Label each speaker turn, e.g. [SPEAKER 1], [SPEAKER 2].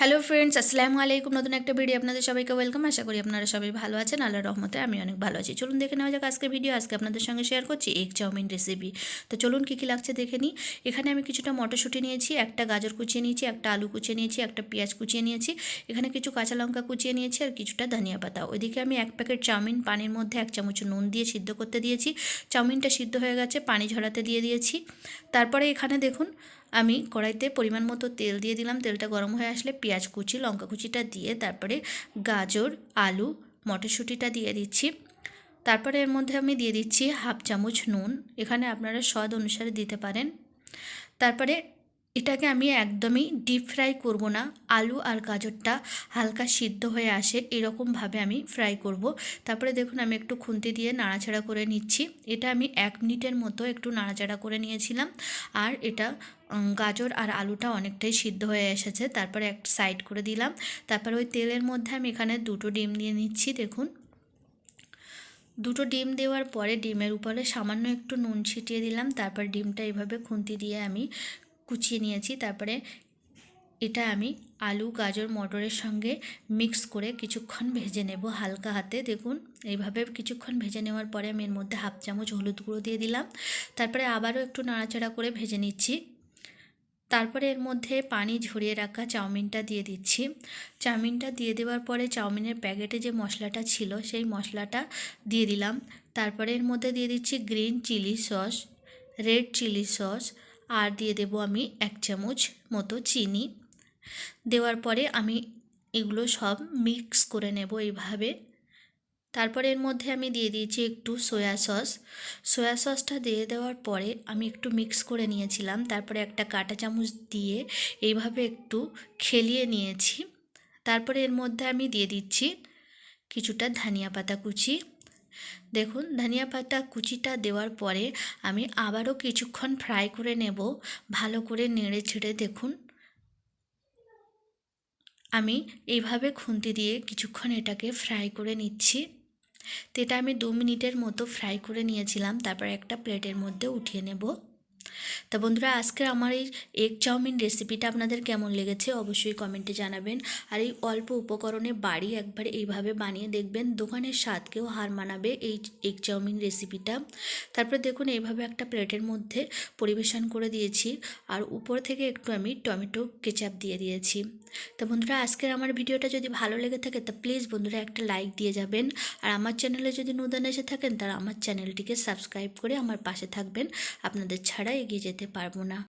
[SPEAKER 1] Hello friends আসসালামু আলাইকুম। নতুন একটা ভিডিও আপনাদের সবাইকে ওয়েলকাম আশা করি আপনারা সবাই ভালো আছেন। আল্লাহ রহমতে আমি অনেক ভালো আছি। চলুন দেখে নেওয়া যাক আজকে ভিডিও আজকে আপনাদের সঙ্গে শেয়ার করছি এগ চাউমিন রেসিপি তো চলুন কী কী লাগছে দেখে নিই। এখানে আমি কিছুটা মটরশুঁটি নিয়েছি, একটা গাজর কুচিয়ে নিয়েছি, একটা আলু কুচিয়ে নিয়েছি, একটা পেঁয়াজ কুচিয়ে নিয়েছি। এখানে কিছু কাঁচা লঙ্কা কুচিয়ে নিয়েছি আর কিছুটা ধনিয়া পাতা। ওইদিকে আমি এক প্যাকেট চাউমিন পানির মধ্যে এক চামচ নুন দিয়ে সিদ্ধ করতে দিয়েছি। চাউমিনটা সিদ্ধ হয়ে গেছে, পানি ঝরাতে দিয়ে দিয়েছি। তারপরে এখানে দেখুন আমি কড়াইতে পরিমাণ মতো তেল দিয়ে দিলাম। তেলটা গরম হয়ে আসলে পেঁয়াজ কুচি, লঙ্কা কুচিটা দিয়ে তারপরে গাজর, আলু, মটরশুঁটিটা দিয়ে দিচ্ছি। তারপরে এর মধ্যে আমি দিয়ে দিচ্ছি হাফ চামচ নুন। এখানে আপনারা স্বাদ অনুসারে দিতে পারেন। তারপরে এটাকে আমি একদমই ডিপ ফ্রাই করব না। আলু আর গাজরটা হালকা সিদ্ধ হয়ে আসে এরকমভাবে আমি ফ্রাই করব। তারপরে দেখুন আমি একটু খুন্তি দিয়ে নাড়াচাড়া করে নিচ্ছি। এটা আমি এক মিনিটের মতো একটু নাড়াচাড়া করে নিয়েছিলাম। আর এটা গাজর আর আলুটা অনেকটাই সিদ্ধ হয়ে এসেছে। তারপরে এক সাইড করে দিলাম। তারপরে ওই তেলের মধ্যে আমি এখানে দুটো ডিম দিয়ে নিচ্ছি, দেখুন। দুটো ডিম দেওয়ার পরে ডিমের উপরে সামান্য একটু নুন ছিটিয়ে দিলাম। তারপর ডিমটা এভাবে খুন্তি দিয়ে আমি কুচিয়ে নিয়েছি। তারপরে এটা আমি আলু, গাজর, মটরের সঙ্গে মিক্স করে কিছুক্ষণ ভেজে নেব হালকা হাতে। দেখুন, এইভাবে কিছুক্ষণ ভেজে নেওয়ার পরে আমি এর মধ্যে হাফ চামচ হলুদ গুঁড়ো দিয়ে দিলাম। তারপরে আবারও একটু নাড়াচাড়া করে ভেজে নিচ্ছি। তারপরে এর মধ্যে পানি ঝরিয়ে রাখা চাউমিনটা দিয়ে দিচ্ছি। চাউমিনটা দিয়ে দেওয়ার পরে চাউমিনের প্যাকেটে যে মশলাটা ছিল, সেই মশলাটা দিয়ে দিলাম। তারপরে এর মধ্যে দিয়ে দিচ্ছি green chilli sauce red chilli sauce আর দিয়ে দেব আমি এক চামচ মতো চিনি। দেওয়ার পরে আমি এগুলো সব মিক্স করে নেব এইভাবে। তারপরে এর মধ্যে আমি দিয়ে দিয়েছি একটু সয়া সস সয়া সসটা দিয়ে দেওয়ার পরে আমি একটু মিক্স করে নিয়েছিলাম। তারপরে একটা কাঁটা চামচ দিয়ে এইভাবে একটু খেলিয়ে নিয়েছি। তারপরে এর মধ্যে আমি দিয়ে দিচ্ছি কিছুটা ধনিয়া পাতা কুচি। দেখুন, ধনিয়া পাতা কুচিটা দেওয়ার পরে আমি আবারও কিছুক্ষণ ফ্রাই করে নেব। ভালো করে নেড়ে ছেড়ে দেখুন। আমি এইভাবে খুন্তি দিয়ে কিছুক্ষণ এটাকে ফ্রাই করে নিচ্ছি। তো এটা আমি দু মিনিটের মতো ফ্রাই করে নিয়েছিলাম। তারপর একটা প্লেটের মধ্যে উঠিয়ে নেব। তা বন্ধুরা, আজকে আমার এই এগ চাউমিন রেসিপিটা আপনাদের কেমন লেগেছে অবশ্যই কমেন্টে জানাবেন। আর এই অল্প উপকরণে বাড়ি একবার এইভাবে বানিয়ে দেখবেন, দোকানের স্বাদকেও হার মানাবে এই এগ চাউমিন রেসিপিটা তারপরে দেখুন, এইভাবে একটা প্লেটের মধ্যে পরিবেশন করে দিয়েছি। আর উপর থেকে একটু আমি টমেটো কেচাপ দিয়ে দিয়েছি। তো বন্ধুরা, আজকের আমার ভিডিওটা যদি ভালো লেগে থাকে, তা প্লিজ বন্ধুরা একটা লাইক দিয়ে যাবেন। আর আমার চ্যানেলে যদি নতুন এসে থাকেন তারা আমার চ্যানেলটিকে সাবস্ক্রাইব করে আমার পাশে থাকবেন। আপনাদের ছাড়া এগিয়ে যেতে পারব না।